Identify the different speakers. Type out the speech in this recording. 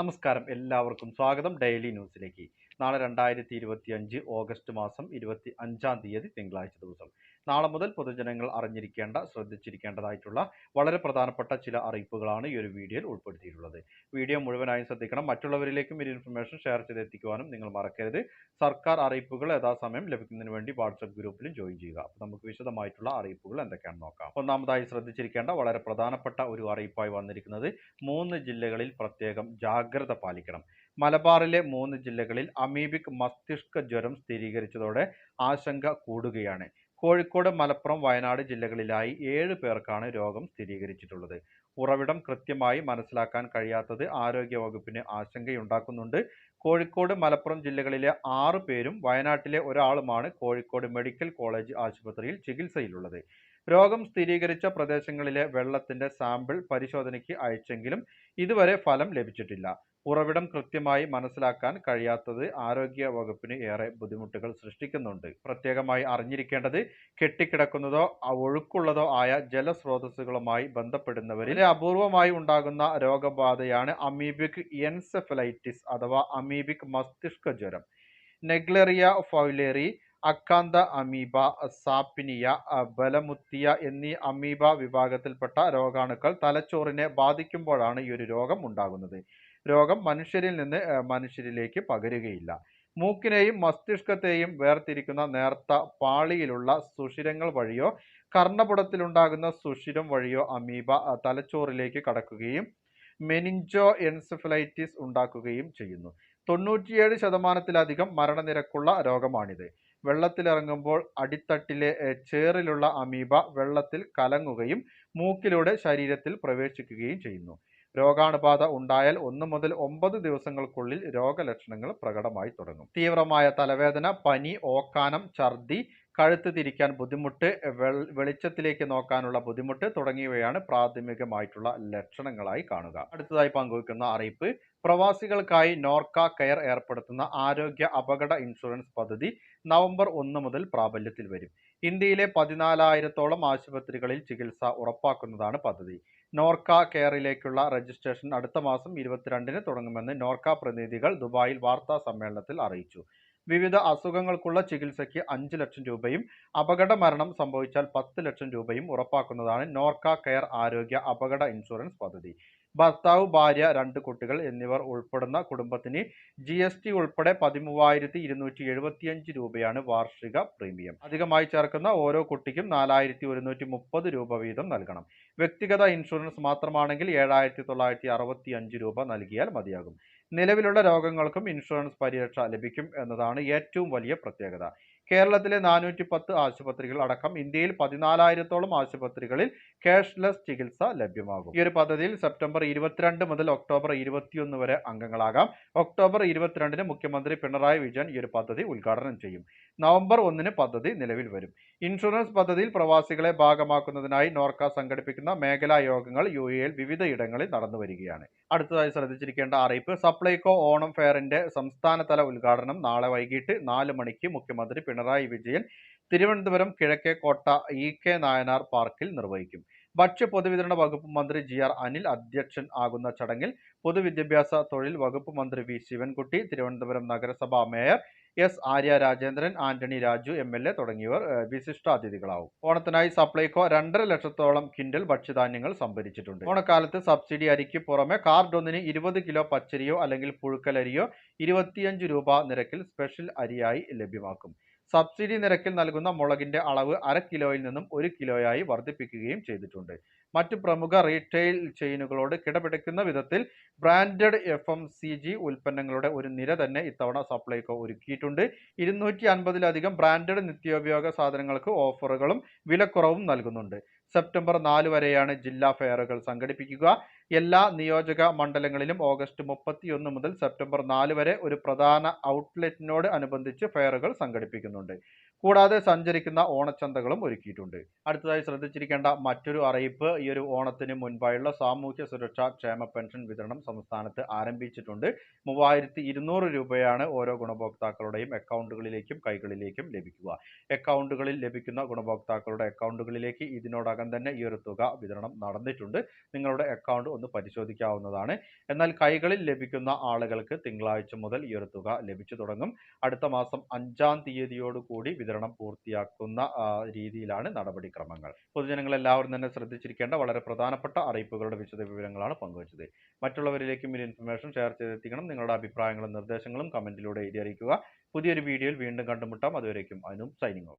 Speaker 1: നമസ്കാരം എല്ലാവർക്കും സ്വാഗതം ഡെയിലി ന്യൂസിലേക്ക് നാളെ രണ്ടായിരത്തി ഇരുപത്തി അഞ്ച് ഓഗസ്റ്റ് മാസം ഇരുപത്തി അഞ്ചാം തീയതി തിങ്കളാഴ്ച ദിവസം നാളെ മുതൽ പൊതുജനങ്ങൾ അറിഞ്ഞിരിക്കേണ്ട ശ്രദ്ധിച്ചിരിക്കേണ്ടതായിട്ടുള്ള വളരെ പ്രധാനപ്പെട്ട ചില അറിയിപ്പുകളാണ് ഈ ഒരു വീഡിയോയിൽ ഉൾപ്പെടുത്തിയിട്ടുള്ളത് വീഡിയോ മുഴുവനായും ശ്രദ്ധിക്കണം മറ്റുള്ളവരിലേക്കും ഈ ഇൻഫർമേഷൻ ഷെയർ ചെയ്തെത്തിക്കുവാനും നിങ്ങൾ മറക്കരുത് സർക്കാർ അറിയിപ്പുകൾ യഥാസമയം ലഭിക്കുന്നതിന് വേണ്ടി വാട്സപ്പ് ഗ്രൂപ്പിലും ജോയിൻ ചെയ്യുക അപ്പോൾ നമുക്ക് വിശദമായിട്ടുള്ള അറിയിപ്പുകൾ എന്തൊക്കെയാണെന്ന് നോക്കാം ഒന്നാമതായി ശ്രദ്ധിച്ചിരിക്കേണ്ട വളരെ പ്രധാനപ്പെട്ട ഒരു അറിയിപ്പായി വന്നിരിക്കുന്നത് മൂന്ന് ജില്ലകളിൽ പ്രത്യേകം ജാഗ്രത പാലിക്കണം മലബാറിലെ മൂന്ന് ജില്ലകളിൽ അമീബിക് മസ്തിഷ്ക ജ്വരം സ്ഥിരീകരിച്ചതോടെ ആശങ്ക കൂടുകയാണ് കോഴിക്കോട് മലപ്പുറം വയനാട് ജില്ലകളിലായി ഏഴ് പേർക്കാണ് രോഗം സ്ഥിരീകരിച്ചിട്ടുള്ളത് ഉറവിടം കൃത്യമായി മനസ്സിലാക്കാൻ കഴിയാത്തത് ആരോഗ്യവകുപ്പിന് ആശങ്കയുണ്ടാക്കുന്നുണ്ട് കോഴിക്കോട് മലപ്പുറം ജില്ലകളിലെ ആറു പേരും വയനാട്ടിലെ ഒരാളുമാണ് കോഴിക്കോട് മെഡിക്കൽ കോളേജ് ആശുപത്രിയിൽ ചികിത്സയിലുള്ളത് രോഗം സ്ഥിരീകരിച്ച പ്രദേശങ്ങളിലെ വെള്ളത്തിന്റെ സാമ്പിൾ പരിശോധനയ്ക്ക് അയച്ചെങ്കിലും ഇതുവരെ ഫലം ലഭിച്ചിട്ടില്ല ഉറവിടം കൃത്യമായി മനസ്സിലാക്കാൻ കഴിയാത്തത് ആരോഗ്യ വകുപ്പിന് ഏറെ ബുദ്ധിമുട്ടുകൾ സൃഷ്ടിക്കുന്നുണ്ട് പ്രത്യേകമായി അറിഞ്ഞിരിക്കേണ്ടത് കെട്ടിക്കിടക്കുന്നതോ ഒഴുക്കുള്ളതോ ആയ ജലസ്രോതസ്സുകളുമായി ബന്ധപ്പെടുന്നവരിൽ അപൂർവമായി ഉണ്ടാകുന്ന രോഗബാധയാണ് അമീബിക് എൻസെഫലൈറ്റിസ് അഥവാ അമീബിക് മസ്തിഷ്ക ജ്വരം Naegleria fowleri Acanthamoeba Sappinia Balamuthia എന്നീ അമീബ വിഭാഗത്തിൽപ്പെട്ട രോഗാണുക്കൾ തലച്ചോറിനെ ബാധിക്കുമ്പോഴാണ് ഈ ഒരു രോഗം ഉണ്ടാകുന്നത് രോഗം മനുഷ്യരിൽ നിന്ന് മനുഷ്യരിലേക്ക് പകരുകയില്ല മൂക്കിനെയും മസ്തിഷ്കത്തെയും വേർതിരിക്കുന്ന നേർത്ത പാളിയിലുള്ള സുഷിരങ്ങൾ വഴിയോ കർണപുടത്തിലുണ്ടാകുന്ന സുഷിരം വഴിയോ അമീബ തലച്ചോറിലേക്ക് കടക്കുകയും മെനിഞ്ചോ എൻസെഫലൈറ്റിസ് ഉണ്ടാക്കുകയും ചെയ്യുന്നു തൊണ്ണൂറ്റിയേഴ് ശതമാനത്തിലധികം മരണനിരക്കുള്ള രോഗമാണിത് വെള്ളത്തിലിറങ്ങുമ്പോൾ അടിത്തട്ടിലെ ചേറിലുള്ള അമീബ വെള്ളത്തിൽ കലങ്ങുകയും മൂക്കിലൂടെ ശരീരത്തിൽ പ്രവേശിക്കുകയും ചെയ്യുന്നു രോഗാണുബാധ ഉണ്ടായാൽ ഒന്ന് മുതൽ ഒമ്പത് ദിവസങ്ങൾക്കുള്ളിൽ രോഗലക്ഷണങ്ങൾ പ്രകടമായി തുടങ്ങും തീവ്രമായ തലവേദന പനി ഓക്കാനം ഛർദി കഴുത്ത് തിരിക്കാൻ ബുദ്ധിമുട്ട് വെളിച്ചത്തിലേക്ക് നോക്കാനുള്ള ബുദ്ധിമുട്ട് തുടങ്ങിയവയാണ് പ്രാഥമികമായിട്ടുള്ള ലക്ഷണങ്ങളായി കാണുക അടുത്തതായി പങ്കുവയ്ക്കുന്ന അറിയിപ്പ് പ്രവാസികൾക്കായി നോർക്ക കെയർ ഏർപ്പെടുത്തുന്ന ആരോഗ്യ അപകട ഇൻഷുറൻസ് പദ്ധതി നവംബർ ഒന്ന് മുതൽ പ്രാബല്യത്തിൽ വരും ഇന്ത്യയിലെ പതിനാലായിരത്തോളം ആശുപത്രികളിൽ ചികിത്സ ഉറപ്പാക്കുന്നതാണ് പദ്ധതി നോർക്ക കെയറിലേക്കുള്ള രജിസ്ട്രേഷൻ അടുത്ത മാസം ഇരുപത്തിരണ്ടിന് തുടങ്ങുമെന്ന് നോർക്ക പ്രതിനിധികൾ ദുബായിൽ വാർത്താ സമ്മേളനത്തിൽ അറിയിച്ചു വിവിധ അസുഖങ്ങൾക്കുള്ള ചികിത്സയ്ക്ക് അഞ്ച് ലക്ഷം രൂപയും അപകട മരണം സംഭവിച്ചാൽ പത്ത് ലക്ഷം രൂപയും ഉറപ്പാക്കുന്നതാണ് നോർക്ക കെയർ ആരോഗ്യ അപകട ഇൻഷുറൻസ് പദ്ധതി ഭർത്താവ് ഭാര്യ രണ്ട് കുട്ടികൾ എന്നിവർ ഉൾപ്പെടുന്ന കുടുംബത്തിന് ജി എസ് ടി ഉൾപ്പെടെ പതിമൂവായിരത്തി ഇരുന്നൂറ്റി അഞ്ച് രൂപയാണ് വാർഷിക പ്രീമിയം അധികമായി ചേർക്കുന്ന ഓരോ കുട്ടിക്കും നാലായിരത്തി ഒരുന്നൂറ്റി മുപ്പത് രൂപ വീതം നൽകണം വ്യക്തിഗത ഇൻഷുറൻസ് മാത്രമാണെങ്കിൽ ഏഴായിരത്തി തൊള്ളായിരത്തി അറുപത്തി അഞ്ച് രൂപ നൽകിയാൽ മതിയാകും നിലവിലുള്ള രോഗങ്ങൾക്കും ഇൻഷുറൻസ് പരിരക്ഷ ലഭിക്കും എന്നതാണ് ഏറ്റവും വലിയ പ്രത്യേകത കേരളത്തിലെ നാനൂറ്റി പത്ത് ആശുപത്രികൾ അടക്കം ഇന്ത്യയിൽ പതിനാലായിരത്തോളം ആശുപത്രികളിൽ ക്യാഷ്ലെസ് ചികിത്സ ലഭ്യമാകും ഈ ഒരു പദ്ധതിയിൽ സെപ്റ്റംബർ ഇരുപത്തിരണ്ട് മുതൽ ഒക്ടോബർ ഇരുപത്തിയൊന്ന് വരെ അംഗങ്ങളാകാം ഒക്ടോബർ ഇരുപത്തിരണ്ടിന് മുഖ്യമന്ത്രി പിണറായി വിജയൻ ഈ ഒരു പദ്ധതി ഉദ്ഘാടനം ചെയ്യും നവംബർ ഒന്നിന് പദ്ധതി നിലവിൽ വരും ഇൻഷുറൻസ് പദ്ധതിയിൽ പ്രവാസികളെ ഭാഗമാക്കുന്നതിനായി നോർക്ക സംഘടിപ്പിക്കുന്ന മേഖലാ യോഗങ്ങൾ യു എയിൽ വിവിധ ഇടങ്ങളിൽ നടന്നു വരികയാണ് അടുത്തതായി ശ്രദ്ധിച്ചിരിക്കേണ്ട അറിയിപ്പ് സപ്ലൈകോ ഓണം ഫെയറിന്റെ സംസ്ഥാനതല ഉദ്ഘാടനം നാളെ വൈകിട്ട് നാല് മണിക്ക് മുഖ്യമന്ത്രി പിണറായി വിജയൻ തിരുവനന്തപുരം കിഴക്കേക്കോട്ട ഇ കെ നായനാർ പാർക്കിൽ നിർവഹിക്കും ഭക്ഷ്യ പൊതുവിതരണ വകുപ്പ് മന്ത്രി ജി ആർ അനിൽ അധ്യക്ഷൻ ആകുന്ന ചടങ്ങിൽ പൊതുവിദ്യാഭ്യാസ തൊഴിൽ വകുപ്പ് മന്ത്രി വി ശിവൻകുട്ടി തിരുവനന്തപുരം നഗരസഭാ mayor S Arya Rajendran Antony Raju M L A തുടങ്ങിയവർ വിശിഷ്ടാതിഥികളാവും ഓണത്തിനായി സപ്ലൈകോ രണ്ടര ലക്ഷത്തോളം കിൻഡൽ ഭക്ഷ്യധാന്യങ്ങൾ സംഭരിച്ചിട്ടുണ്ട് ഓണക്കാലത്ത് സബ്സിഡി അരിക്ക് പുറമെ ഒന്നിന് ഇരുപത് കിലോ പച്ചരിയോ അല്ലെങ്കിൽ പുഴുക്കലരിയോ ഇരുപത്തിയഞ്ച് രൂപ നിരക്കിൽ സ്പെഷ്യൽ അരിയായി ലഭ്യമാക്കും സബ്സിഡി നിരക്കിൽ നൽകുന്ന മുളകിന്റെ അളവ് അര കിലോയിൽ നിന്നും ഒരു കിലോയായി വർദ്ധിപ്പിക്കുകയും ചെയ്തിട്ടുണ്ട് മറ്റ് പ്രമുഖ റീറ്റെയിൽ ചെയിനുകളോട് കിടപിടിക്കുന്ന വിധത്തിൽ branded F M C G ഉൽപ്പന്നങ്ങളുടെ ഒരു നിര തന്നെ ഇത്തവണ സപ്ലൈകോ ഒരുക്കിയിട്ടുണ്ട് ഇരുന്നൂറ്റി അൻപതിലധികം ബ്രാൻഡഡ് നിത്യോപയോഗ സാധനങ്ങൾക്ക് ഓഫറുകളും വിലക്കുറവും നൽകുന്നുണ്ട് സെപ്റ്റംബർ നാല് വരെയാണ് ജില്ലാ ഫെയറുകൾ സംഘടിപ്പിക്കുക എല്ലാ നിയോജക മണ്ഡലങ്ങളിലും ഓഗസ്റ്റ് മുപ്പത്തിയൊന്ന് മുതൽ സെപ്റ്റംബർ നാല് വരെ ഒരു പ്രധാന ഔട്ട്ലെറ്റിനോട് അനുബന്ധിച്ച് ഫെയറുകൾ സംഘടിപ്പിക്കുന്നുണ്ട് കൂടാതെ സഞ്ചരിക്കുന്ന ഓണച്ചന്തകളും ഒരുക്കിയിട്ടുണ്ട് അടുത്തതായി ശ്രദ്ധിച്ചിരിക്കേണ്ട മറ്റൊരു അറിയിപ്പ് ഈ ഒരു ഓണത്തിന് മുൻപായുള്ള സാമൂഹ്യ സുരക്ഷാ ക്ഷേമ പെൻഷൻ വിതരണം സംസ്ഥാനത്ത് ആരംഭിച്ചിട്ടുണ്ട് മൂവായിരത്തി ഇരുന്നൂറ് രൂപയാണ് ഓരോ ഗുണഭോക്താക്കളുടെയും അക്കൗണ്ടുകളിലേക്കും കൈകളിലേക്കും ലഭിക്കുക അക്കൗണ്ടുകളിൽ ലഭിക്കുന്ന ഗുണഭോക്താക്കളുടെ അക്കൗണ്ടുകളിലേക്ക് ഇതിനോടകം ഇതിനകം തന്നെ ഈ ഒരു തുക വിതരണം നടന്നിട്ടുണ്ട് നിങ്ങളുടെ അക്കൗണ്ട് ഒന്ന് പരിശോധിക്കാവുന്നതാണ് എന്നാൽ കൈകളിൽ ലഭിക്കുന്ന ആളുകൾക്ക് തിങ്കളാഴ്ച മുതൽ ഈ ഒരു തുക ലഭിച്ചു തുടങ്ങും അടുത്ത മാസം അഞ്ചാം തീയതിയോടുകൂടി വിതരണം പൂർത്തിയാക്കുന്ന രീതിയിലാണ് നടപടിക്രമങ്ങൾ പൊതുജനങ്ങൾ എല്ലാവരും തന്നെ ശ്രദ്ധിച്ചിരിക്കേണ്ട വളരെ പ്രധാനപ്പെട്ട അറിയിപ്പുകളുടെ വിശദ വിവരങ്ങളാണ് പങ്കുവച്ചത് മറ്റുള്ളവരിലേക്കും ഈ ഇൻഫർമേഷൻ ഷെയർ ചെയ്തെത്തിക്കണം നിങ്ങളുടെ അഭിപ്രായങ്ങളും നിർദ്ദേശങ്ങളും കമൻറ്റിലൂടെ എഴുതി അറിയിക്കുക പുതിയൊരു വീഡിയോയിൽ വീണ്ടും കണ്ടുമുട്ടാം അതുവരേക്കും അതിനും സൈനിങ്